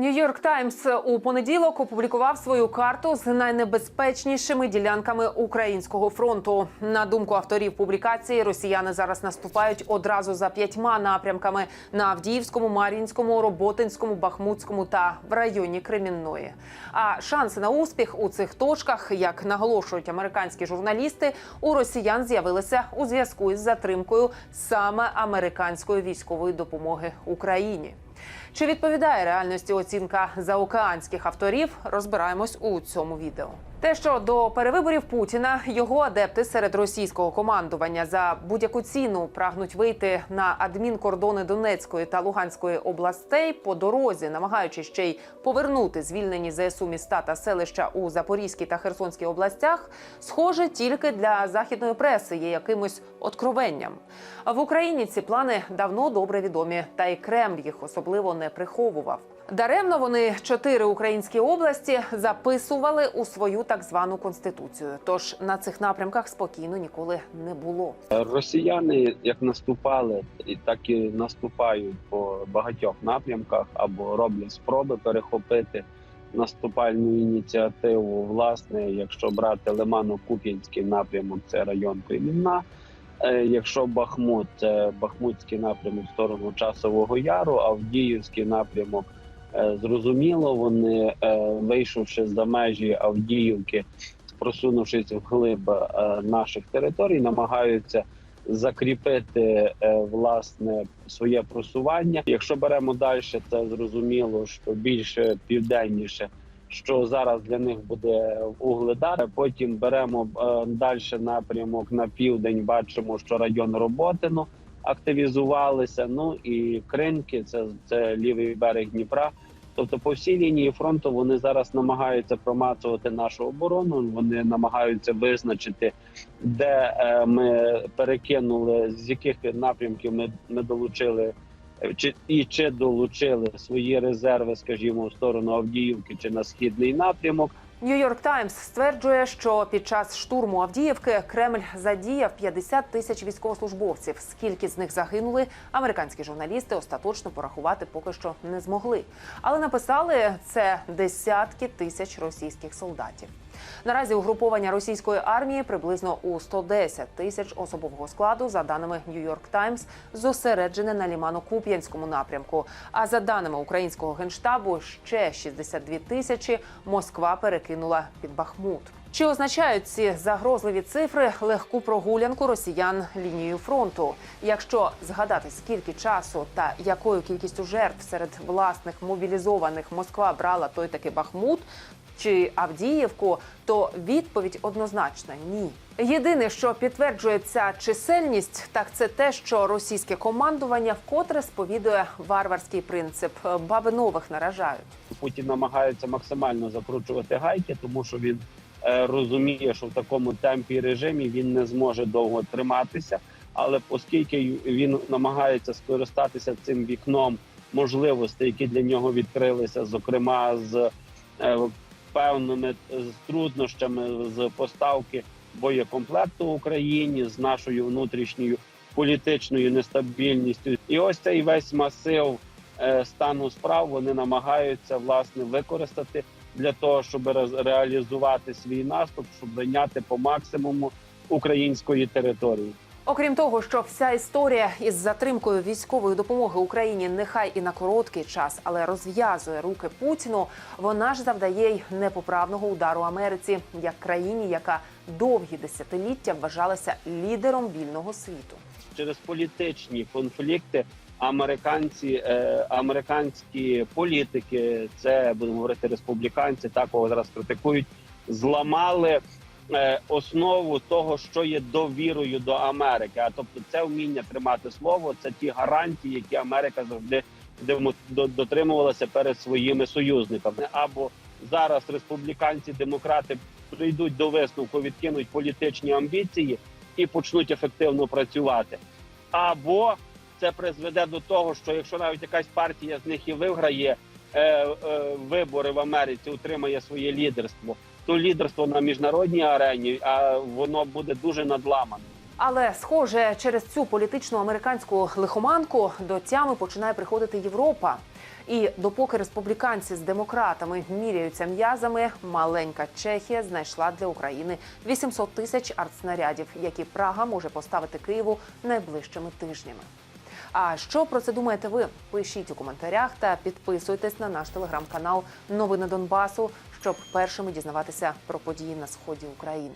Нью-Йорк Таймс у понеділок опублікував свою карту з найнебезпечнішими ділянками українського фронту. На думку авторів публікації, росіяни зараз наступають одразу за п'ятьма напрямками на Авдіївському, Мар'їнському, Роботинському, Бахмутському та в районі Кремінної. А шанси на успіх у цих точках, як наголошують американські журналісти, у росіян з'явилися у зв'язку із затримкою саме американської військової допомоги Україні. Чи відповідає реальності оцінка заокеанських авторів? Розбираємось у цьому відео. Те, що до перевиборів Путіна його адепти серед російського командування за будь-яку ціну прагнуть вийти на адмінкордони Донецької та Луганської областей по дорозі, намагаючись ще й повернути звільнені ЗСУ міста та селища у Запорізькій та Херсонській областях, схоже, тільки для західної преси є якимось откровенням. В Україні ці плани давно добре відомі, та й Кремль їх особливо не приховував. Даремно вони чотири українські області записували у свою так звану конституцію. Тож на цих напрямках спокійно ніколи не було. Росіяни як наступали, і так і наступають по багатьох напрямках або роблять спроби перехопити наступальну ініціативу. Власне, якщо брати Лимано-Куп'янський напрямок, це район Кремінна. Е, Якщо Бахмут, Бахмутський напрямок в сторону Часового Яру, Авдіївський напрямок. е, Зрозуміло, вони е, вийшовши за межі Авдіївки, просунувшись вглиб е, наших територій, намагаються закріпити е, власне своє просування. Якщо беремо далі, це зрозуміло, що більше південніше. Що зараз для них буде угледар. Потім беремо е, далі напрямок на південь. Бачимо, що район Роботино активізувалися. Ну і Кринки, це, це лівий берег Дніпра. Тобто, по всій лінії фронту вони зараз намагаються промацувати нашу оборону. Вони намагаються визначити, де е, ми перекинули, з яких напрямків ми, ми долучили. Чи і чи долучили свої резерви, скажімо, в сторону Авдіївки чи на східний напрямок? Нью-Йорк Таймс стверджує, що під час штурму Авдіївки Кремль задіяв 50 тисяч військовослужбовців. Скільки з них загинули, американські журналісти остаточно порахувати поки що не змогли. Але написали це десятки тисяч російських солдатів. Наразі угруповання російської армії приблизно у 110 тисяч особового складу, за даними Нью-Йорк Таймс, зосереджене на Лімано-Куп'янському напрямку. А за даними українського генштабу, ще 62 тисячі Москва перекинула під Бахмут. Чи означають ці загрозливі цифри легку прогулянку росіян лінією фронту? Якщо згадати, скільки часу та якою кількістю жертв серед власних мобілізованих Москва брала той таки Бахмут, чи Авдіївку, то відповідь однозначна ні. Єдине, що підтверджує ця чисельність, так це те, що російське командування вкотре сповідує варварський принцип баби нових наражають. Путін намагається максимально закручувати гайки, тому що він е, розуміє, що в такому темпі і режимі він не зможе довго триматися. Але оскільки він намагається скористатися цим вікном можливостей, які для нього відкрилися, зокрема з е, певними труднощами з поставки боєкомплекту Україні, з нашою внутрішньою політичною нестабільністю, і ось цей весь масив е, стану справ вони намагаються власне використати для того, щоб реалізувати свій наступ, щоб зайняти по максимуму української території. Окрім того, що вся історія із затримкою військової допомоги Україні нехай і на короткий час, але розв'язує руки Путіну. Вона ж завдає й непоправного удару Америці як країні, яка довгі десятиліття вважалася лідером вільного світу. через політичні конфлікти американці, е, американські політики, це будемо говорити республіканці, такого зараз критикують, зламали основу того, що є довірою до Америки. А тобто, це вміння тримати слово, це ті гарантії, які Америка завжди дотримувалася перед своїми союзниками. Або зараз республіканці, демократи прийдуть до висновку, відкинуть політичні амбіції і почнуть ефективно працювати. Або це призведе до того, що якщо навіть якась партія з них і виграє е, е, вибори в Америці, утримає своє лідерство, то лідерство на міжнародній арені, а воно буде дуже надламане. Але схоже, через цю політичну американську лихоманку до тями починає приходити Європа. І допоки республіканці з демократами міряються м'язами, маленька Чехія знайшла для України 800 тисяч артснарядів, які Прага може поставити Києву найближчими тижнями. А що про це думаєте ви? Пишіть у коментарях та підписуйтесь на наш телеграм-канал Новини Донбасу, щоб першими дізнаватися про події на сході України.